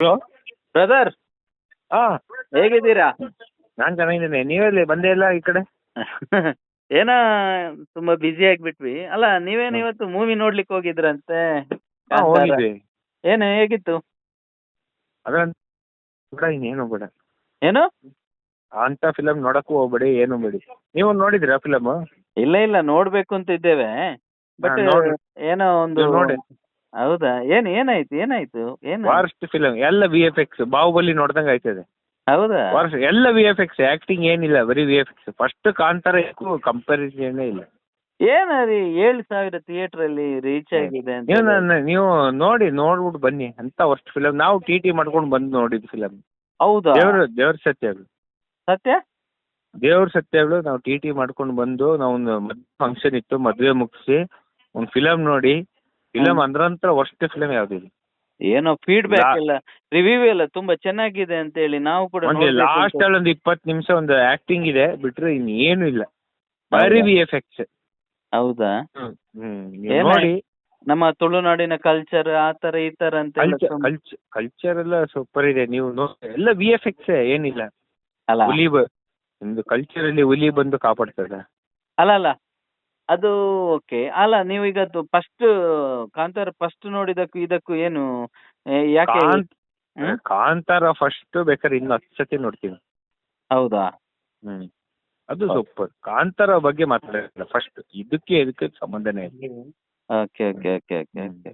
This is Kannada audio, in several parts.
ಹಲೋ ಬ್ರದರ್ ಹಾ. ಹೇಗಿದ್ದೀರಾ? ನಾನು ಚೆನ್ನಾಗಿದ್ದೀನಿ. ನೀವೆಲ್ಲಿ? ಬಂದೇ ಇಲ್ಲ ಈ ಕಡೆ? ಏನ ತುಂಬಾ ಬ್ಯುಸಿ ಆಗ್ಬಿಟ್ವಿ. ಅಲ್ಲ ನೀವೇನು ಇವತ್ತು ಮೂವಿ ನೋಡ್ಲಿಕ್ಕೆ ಹೋಗಿದ್ರಂತೆ? ಹಾಂ ಕಾಂತಾರ. ಹೋಗಿದ್ವಿ. ಏನು ಹೇಗಿತ್ತು? ಅದ್ರ ಬೇಡ ಇನ್ನೇನು ಬೇಡ. ಏನು? ಅಂತ ಫಿಲಮ್ ನೋಡಕ್ಕೂ ಹೋಗ್ಬೇಡಿ ಏನು ಬೇಡಿ. ನೀವು ನೋಡಿದ್ರಾ ಫಿಲಮ್ ಇಲ್ಲ ಇಲ್ಲ ನೋಡ್ಬೇಕು ಅಂತ ಇದ್ದೇವೆ. ಬಟ್ ನೋಡಿ. ಏನೋ ಒಂದು ನೀವು ನೋಡಿ ಹೌದಾ? ಏನ್ ಏನಾಯ್ತು ಏನಾಯ್ತು? ಏನು? ವಾರ್ಸ್ಟ್ ಫಿಲಂ ಎಲ್ಲ ವಿ ಎಫ್ ಎಕ್ಸ್ ಬಾಹುಬಲಿ ನೋಡ್ದಂಗೆ ಆಯ್ತದೆ. ಹೌದಾ? ವಾರ್ಸ್ಟ್ ಎಲ್ಲ ವಿ ಎಫ್ ಎಕ್ಸ್ ಆ್ಯಕ್ಟಿಂಗ್ ಏನಿಲ್ಲ ಬರೀ V F X first Kantara comparison ಇಲ್ಲ. ಏನ ರೀ ಏಳು ಸಾವಿರ ಥಿಯೇಟರ್ ಅಲ್ಲಿ ರೀಚ್ ಆಗಿದೆ ಅಂತ ನೀವು ನನ್ನ ನೀವು ನೋಡಿ ನೋಡ್ಬಿಟ್ಟು ಬನ್ನಿ. ಅಂತ ವರ್ಸ್ಟ್ ಫಿಲಂ ನಾವು ಟಿ ಟಿ ಮಾಡ್ಕೊಂಡು ಬಂದು ನೋಡಿದ್ ಫಿಲಂ ಹೌದಾ? ದೇವ್ರ ದೇವ್ರ ಸತ್ಯಗಳು ಸತ್ಯ? ದೇವ್ರ ಸತ್ಯಗಳು ನಾವು ಟಿ ಟಿ ಮಾಡ್ಕೊಂಡು ಬಂದು ನಾವು ಒಂದು ಫಂಕ್ಷನ್ ಇತ್ತು. ಮದುವೆ ಮುಗಿಸಿ ಒಂದು ಫಿಲಮ್ ನೋಡಿ. ಫಿಲಮ್ ಅಂದ್ರಂತ್ರ ವರ್ಸ್ಟ್ ಫಿಲಮ್ ಯಾವ್ದಿದೆ ಏನೋ ಫೀಡ್ಬ್ಯಾಕ್ ಇಲ್ಲ ಎಲ್ಲ ರಿವ್ಯೂ ಎಲ್ಲ ತುಂಬಾ ಚೆನ್ನಾಗಿದೆ ಅಂತ ಹೇಳಿ ನಾವು ಕೂಡ ಒಂದು ಲಾಸ್ಟ್ ಅಲ್ಲಿ ಒಂದು ಇಪ್ಪತ್ತು ನಿಮಿಷ ಒಂದು ಆಕ್ಟಿಂಗ್ ಇದೆ ಬಿಟ್ರೆ ಇನ್ನೇನು ಇಲ್ಲ. ಬರಿ? ವಿ ಎಫೆಕ್ಟ್ಸ್ ಹೌದಾ? ನೋಡಿ. ನಮ್ಮ ತುಳುನಾಡಿನ ಕಲ್ಚರ್ ಆ ತರ ಈ ತರ ಅಂತ ಕಲ್ಚರ್ ಎಲ್ಲ ಸೂಪರ್ ಇದೆ. ನೀವು ನೋಡಿ ಎಲ್ಲ ವಿ ಎಫ್ ಎಕ್ಸ್ ಏನಿಲ್ಲ. ಅಲ್ಲ. ಹುಲಿ ಒಂದು ನಿಮ್ದು ಕಲ್ಚರ್ ಅಲ್ಲಿ ಹುಲಿ ಬಂದು ಕಾಪಾಡ್ತದ. ಅಲ್ಲ ಅಲ್ಲ. ಅದು ಓಕೆ ಅಲ್ಲ ನೀವು ಈಗ ಫಸ್ಟ್ ಕಾಂತಾರ ಫಸ್ಟ್ ನೋಡಿದಕ್ಕೂ ಇದಕ್ಕೂ ಏನು ಏ, ಯಾಕೆ? ಕಾಂತ್ ಹ್ಮ್? ಕಾಂತಾರ ಫಸ್ಟ್ ಬೇಕಾದ್ರೆ ಇನ್ನು ಹತ್ತು ಸತಿ ನೋಡ್ತೀನಿ. ಹೌದಾ? ಹ್ಮ್. ಅದು ಹೌದು. ಸೂಪರ್ ಕಾಂತಾರ ಬಗ್ಗೆ ಮಾತಾಡಿಲ್ಲ ಫಸ್ಟ್ ಇದಕ್ಕೆ ಇದಕ್ಕೆ ಸಂಬಂಧನೇ ಇಲ್ಲ. Okay okay okay okay hmm. Okay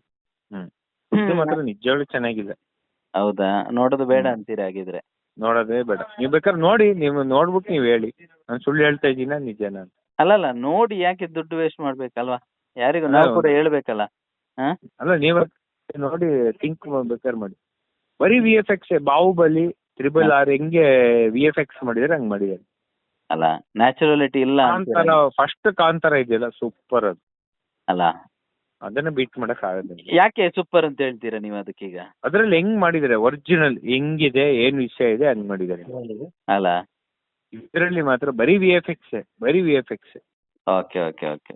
hmm. ಇದು ಮಾತ್ರ ನಿಜವಾಗ್ಲೂ ಚೆನ್ನಾಗಿದೆ. ಹೌದಾ? ನೋಡೋದು ಬೇಡ ಹ್ಮ್. ಅಂತೀರ ಹಾಗಿದ್ರೆ? ನೋಡೋದೇ ಬೇಡ. ನೀವು ಬೇಕಾದ್ರೆ ನೋಡಿ ನೀವು ನೋಡ್ಬಿಟ್ಟು ನೀವು ಹೇಳಿ. ನಾನು ಸುಳ್ಳು ಹೇಳ್ತಾ ಇದ್ದೀನಾ? ನಿಜನಾ ಅಂತ. ಅಲ್ಲಲ್ಲ ನೋಡಿ ಯಾಕೆ ದುಡ್ಡು ವೇಸ್ಟ್ ಮಾಡ್ಬೇಕಲ್ವಾ? ಯಾರಿಗೂ ನಾವು ಕೂಡ ಹೇಳ್ಬೇಕಲ್ಲ. ಹಾ? ಅಲ್ಲ ನೀವು ನೋಡಿ ಥಿಂಕ್ ಬೇಕಾದ್ರೆ ಮಾಡಿ. ಬರೀ V F X Baahubali triple R ಹೆಂಗೆ ವಿ ಎಫ್ ಎಕ್ಸ್ ಮಾಡಿದ್ರೆ ಹಂಗ್ ಮಾಡಿದ್ದಾರೆ. ಅಲ್ಲ ನ್ಯಾಚುರಲಿಟಿ ಇಲ್ಲ ಕಾಂತಾರ ಫಸ್ಟ್ ಕಾಂತಾರ ಇದೆಯಲ್ಲ ಸೂಪರ್ ಅದು. ಅಲ್ಲ. ಅದನ್ನ ಬೀಟ್ ಮಾಡಕ್ ಆಗಲ್ಲ ಯಾಕೆ ಸೂಪರ್ ಅಂತ ಹೇಳ್ತೀರಾ ನೀವು ಅದಕ್ಕೀಗ? ಅದ್ರಲ್ಲಿ ಹೆಂಗ್ ಮಾಡಿದ್ದಾರೆ ಒರಿಜಿನಲ್ ಹೆಂಗಿದೆ ಏನ್ ವಿಷಯ ಇದೆ ಹಂಗ್ ಮಾಡಿದ್ದಾರೆ. ಅಲ್ಲ. ಇದರಲ್ಲಿ ಮಾತ್ರ ಬರೀ ವಿ ಎಫ್ ಎಕ್ಸ್ ಬರೀ V F X okay okay okay